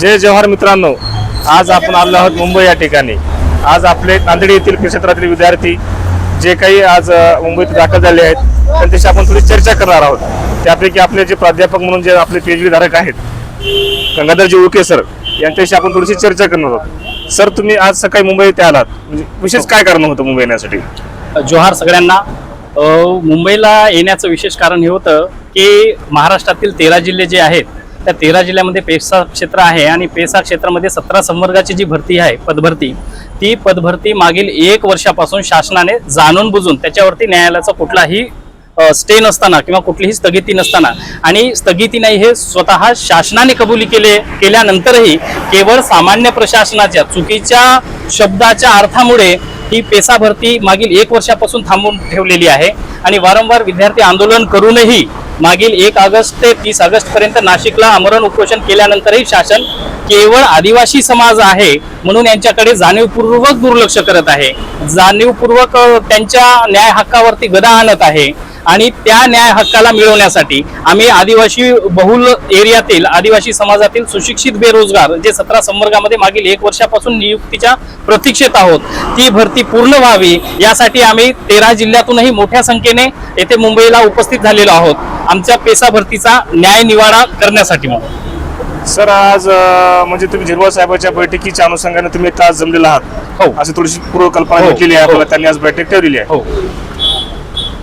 जय जवाहर मित्रांनो आज आपण आलो आहोत मुंबई या ठिकाणी. आज आपले नांदेड येथील क्षेत्रातील विद्यार्थी जे काही आज मुंबईत दाखल झाले आहेत त्यांच्याशी आपण थोडी चर्चा करणार आहोत. त्यापैकी आपले जे प्राध्यापक म्हणून जे आपले पीएचडी धारक आहेत गंगाधरजी उके सर यांच्याशी आपण थोडीशी चर्चा करणार आहोत. सर तुम्ही आज सकाळी मुंबई येथे आलात. म्हणजे विशेष काय कारण होतं मुंबई येण्यासाठी? जोहार सगळ्यांना. मुंबईला येण्याचं विशेष कारण हे होतं की महाराष्ट्रातील तेरा जिल्हे जे आहेत त्या तेरा जिल्ह्यामध्ये पेसा क्षेत्र आहे आणि पेसा क्षेत्रामध्ये सतरा संवर्गाची जी भरती आहे पदभरती ती पदभरती मागील एक वर्षापासून शासनाने जाणून बुजून त्याच्यावरती न्यायालयाचा कुठलाही स्टे नसताना किंवा कुठलीही स्थगिती नसताना आणि स्थगिती नाही हे स्वतः शासनाने कबुली केले केल्यानंतरही केवळ सामान्य प्रशासनाच्या चुकीच्या शब्दाच्या अर्थामुळे ही पेसा भरती मागील एक वर्षापासून थांबून ठेवलेली आहे आणि वारंवार विद्यार्थी आंदोलन करूनही मागील एक ऑगस्ट ते तीस ऑगस्ट पर्यंत नाशिकला आमरण उपोषण केल्यानंतरही शासन केवळ आदिवासी समाज आहे म्हणून यांच्याकडे जाणीवपूर्वक दुर्लक्ष करत आहे. जाणीवपूर्वक त्यांच्या न्याय हक्कावरती गदा आणत आहे आणि त्या न्याय हक्काला मिळवण्यासाठी आम्ही आदिवासी बहुल एरियातील आदिवासी समाजातील सुशिक्षित बेरोजगार जे सतरा संवर्गामध्ये मागील एक वर्षापासून नियुक्तीच्या प्रतीक्षेत आहोत ती भरती पूर्ण व्हावी यासाठी आम्ही तेरा जिल्ह्यातूनही मोठ्या संख्येने येथे मुंबईला उपस्थित झालेलो आहोत. आमच्या पेसा भरतीचा न्याय निवाडा करण्यासाठी म्हणून सर आज म्हणजे तुम्ही झिरवाळ साहेबांच्या बैठकीच्या अनुषंगाने तुम्ही आज जमलेला आहात हो. अशी थोडीशी पूर्वकल्पना हो. घेतलेली आहे हो. आपल्याला त्यांनी आज बैठक ठेवलेली आहे हो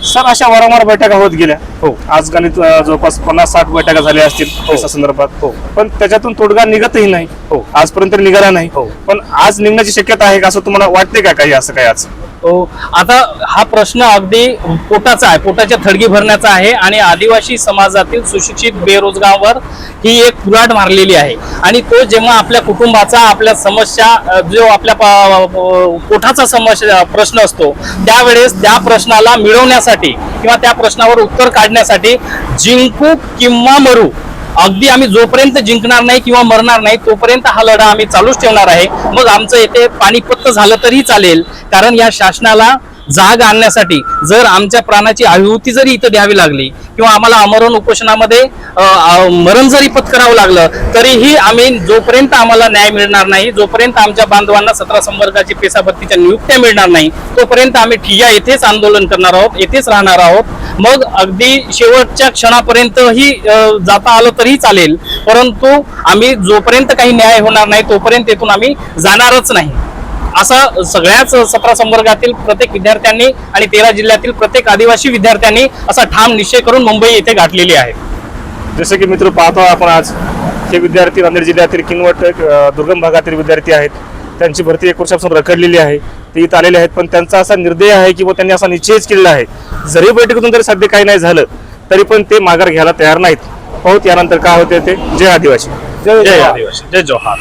सर अशा वारंवार बैठका होत गेल्या हो. आज गणित जवळपास पन्नास साठ बैठका झाल्या असतील पैसा संदर्भात हो. पण त्याच्यातून तोडगा निघतही नाही हो. आजपर्यंत निघाला नाही हो. पण आज निघण्याची शक्यता आहे का असं तुम्हाला वाटते का काही असं काय आज हो आता हा प्रश्न अगदी पोटाचा आहे पोटाच्या थडगी भरण्याचा आहे आणि आदिवासी समाजातील सुशिक्षित बेरोजगारावर ही एक कुराट मारलेली आहे. आणि तो जेव्हा आपल्या कुटुंबाचा आपल्या समस्या जो आपल्या पोटाचा समस्या प्रश्न असतो त्यावेळेस त्या प्रश्नाला मिळवण्यासाठी किंवा त्या प्रश्नावर उत्तर काढण्यासाठी जिंकू किंवा मरू अगदी आम्ही जोपर्यंत जिंकणार नाही किंवा मरणार नाही तोपर्यंत हा लढा आम्ही चालूच ठेवणार आहे. मग आमचं येथे पाणीपत्त झालं तरी चालेल. कारण या शासनाला जाग आणण्यासाठी जर आमच्या प्राणाची आहुती जरी इथं द्यावी लागली किंवा आम्हाला आमरण उपोषणामध्ये मरण जरी पत्करावं लागलं तरीही आम्ही जोपर्यंत आम्हाला न्याय मिळणार नाही जोपर्यंत आमच्या बांधवांना सतरा संवर्गाची पेसाभरतीच्या नियुक्त्या मिळणार नाही तोपर्यंत आम्ही ठिय्या येथेच आंदोलन करणार आहोत येथेच राहणार आहोत. मग अगदी शेवटच्या क्षणापर्यंतही जाता आलं तरी चालेल. परंतु आम्ही जोपर्यंत काही न्याय होणार नाही तोपर्यंत येथून आम्ही जाणारच नाही. असं सगळ्याच सतरा संवर्गातील प्रत्येक विद्यार्थ्यांनी आणि तेरा जिल्ह्यातील प्रत्येक आदिवासी विद्यार्थ्यांनी असा ठाम निश्चय करून मुंबई येथे गाठलेली आहे. जसं की मित्र पाहतो आपण आज हे विद्यार्थी नांदेड जिल्ह्यातील किनवट दुर्गम भागातील विद्यार्थी आहेत त्यांची भरती एक वर्षापासून रखडलेली आहे. ते इथं आलेले आहेत पण त्यांचा असा निर्दय आहे किंवा त्यांनी असा निश्चयच केलेला आहे. जरी बैठकीतून जरी सध्या काही नाही झालं तरी पण ते माघार घ्यायला तयार नाहीत. पाहूत यानंतर काय होते ते. जय आदिवासी. जय आदिवासी. जय जोहार.